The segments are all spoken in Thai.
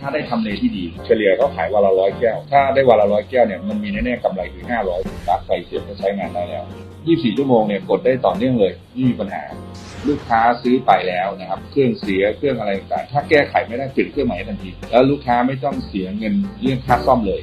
ถ้าได้ทำเลที่ดี เฉลี่ยก็ขายวันละร้อยแก้ว ถ้าได้วันละร้อยแก้วเนี่ยมันมีแน่ๆกำไรคือห้าร้อยปลั๊กไฟเสียบก็ใช้งานได้แล้ว 24 ชั่วโมงเนี่ยกดได้ต่อเนื่องเลยไม่มีปัญหา ลูกค้าซื้อไปแล้วนะครับ เครื่องเสียเครื่องอะไรต่างถ้าแก้ไขไม่ได้ปิดเครื่องใหม่ทันที แล้วลูกค้าไม่ต้องเสียเงินเรื่องค่าซ่อมเลย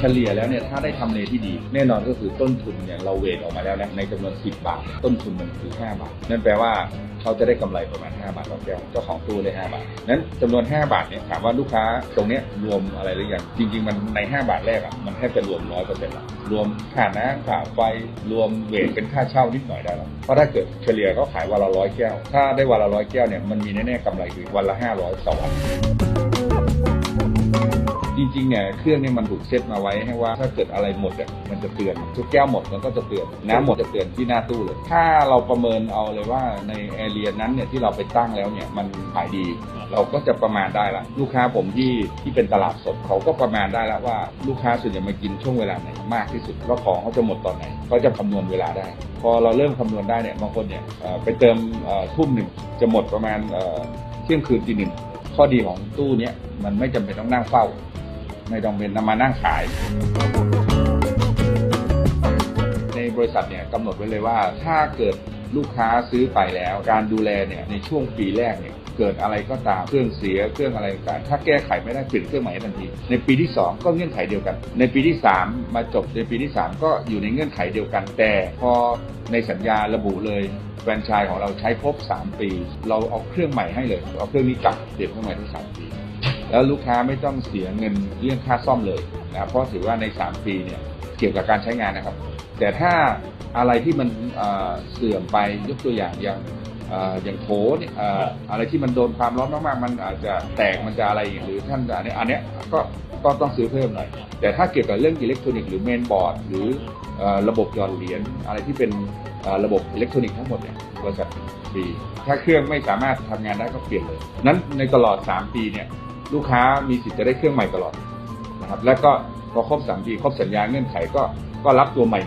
เฉลี่ยแล้วเนี่ยถ้าได้ทำเลที่ดี แน่นอนก็คือต้นทุนเนี่ยเราเวทออกมาแล้วนะในจำนวน 10 บาท ต้นทุนมันคือ 5 บาท นั่นแปลว่าเขาจะได้กำไรประมาณ 5 บาทต่อแก้วเจ้าของตู้ได้ 5 บาท นั้นจำนวน 5 บาทเนี่ยถามว่าลูกค้าตรงเนี้ยรวมอะไรหรือยังจริง ๆ มันใน 5 บาทแรกอะมันแทบจะรวม100%ละรวมค่าน้ำค่าไฟรวมเวทเป็นค่าเช่านิดหน่อยได้แล้วเพราะถ้าเกิดเฉลี่ยเขาขายวันละร้อยแก้ว ถ้าได้วันละร้อยแก้วเนี่ยมันมีแน่ๆกำไรคือวันละ500ต่อวัน ริงๆเนี่ยเครื่องเนี่ยมันถูกเซตมาไว้ให้ว่าถ้าเกิดอะไรหมดอะมันจะเตือนทุกแก้วหมดมันก็จะเตือนน้ำหมดจะเตือนที่หน้าตู้เลย ถ้าเราประเมินเอาเลยว่าในแอเรียนั้นเนี่ยที่เราไปตั้งแล้วเนี่ยมันขายดีเราก็จะประมาณได้ละลูกค้าผมที่ที่เป็นตลาดสดเขาก็ประมาณได้แล้วว่าลูกค้าส่วนใหญ่มากินช่วงเวลาไหนมากที่สุดแล้วของเขาจะหมดตอนไหนเขาจะคำนวณเวลาได้ พอเราเริ่มคำนวณได้เนี่ยบางคนเนี่ยเอ่อไปเติมเอ่อทุ่มหนึ่งจะหมดประมาณเอ่อเที่ยงคืนตีหนึ่งข้อดีของตู้เนี้ยมันไม่จำเป็นต้องนั่งเฝ้า ไม่ต้องเป็นนำมานั่งขาย ในบริษัทเนี่ยกำหนดไว้เลยว่า ถ้าเกิดลูกค้าซื้อไปแล้วการดูแลเนี่ยในช่วงปีแรกเนี่ยเกิดอะไรก็ตามเครื่องเสียเครื่องอะไรต่างถ้าแก้ไขไม่ได้เปลี่ยนเครื่องใหม่ทันที ในปีที่ 2 ก็เงื่อนไขเดียวกัน ในปีที่ 3 มาจบในปีที่ 3 ก็อยู่ในเงื่อนไขเดียวกัน แต่พอในสัญญาระบุเลยแฟรนไชส์ของเราใช้ครบ 3 ปี เราเอาเครื่องใหม่ให้เลย เอาเครื่องนี้กลับเปลี่ยนเครื่องใหม่ทุก3ปี แล้วลูกค้าไม่ต้องเสียเงินเรื่องค่าซ่อมเลยนะเพราะถือว่าใน 3 ปีเนี่ยเกี่ยวกับการใช้งานนะครับ แต่ถ้าอะไรที่มันเสื่อมไปยกตัวอย่างอย่างอ่ออย่างโถเนี่ยอะไรที่มันโดนความร้อนมากๆ มันอาจจะแตกมันจะอะไรอย่างหรือท่านอันนี้อันนี้ก็ก็ต้องซื้อเพิ่มหน่อย แต่ถ้าเกี่ยวกับเรื่องอิเล็กทรอนิกส์หรือเมนบอร์ดหรือระบบหย่อนเหรียญอะไรที่เป็นระบบอิเล็กทรอนิกส์ทั้งหมดเนี่ยบริษัทฟรีถ้าเครื่องไม่สามารถทำงานได้ก็เปลี่ยนเลยนั้นในตลอด 3 ปีเนี่ย ลูกค้ามีสิทธิ์จะได้เครื่องใหม่ตลอดนะครับและก็พอครบ3ปีครบสัญญาเงื่อนไขก็ก็รับตัวใหม่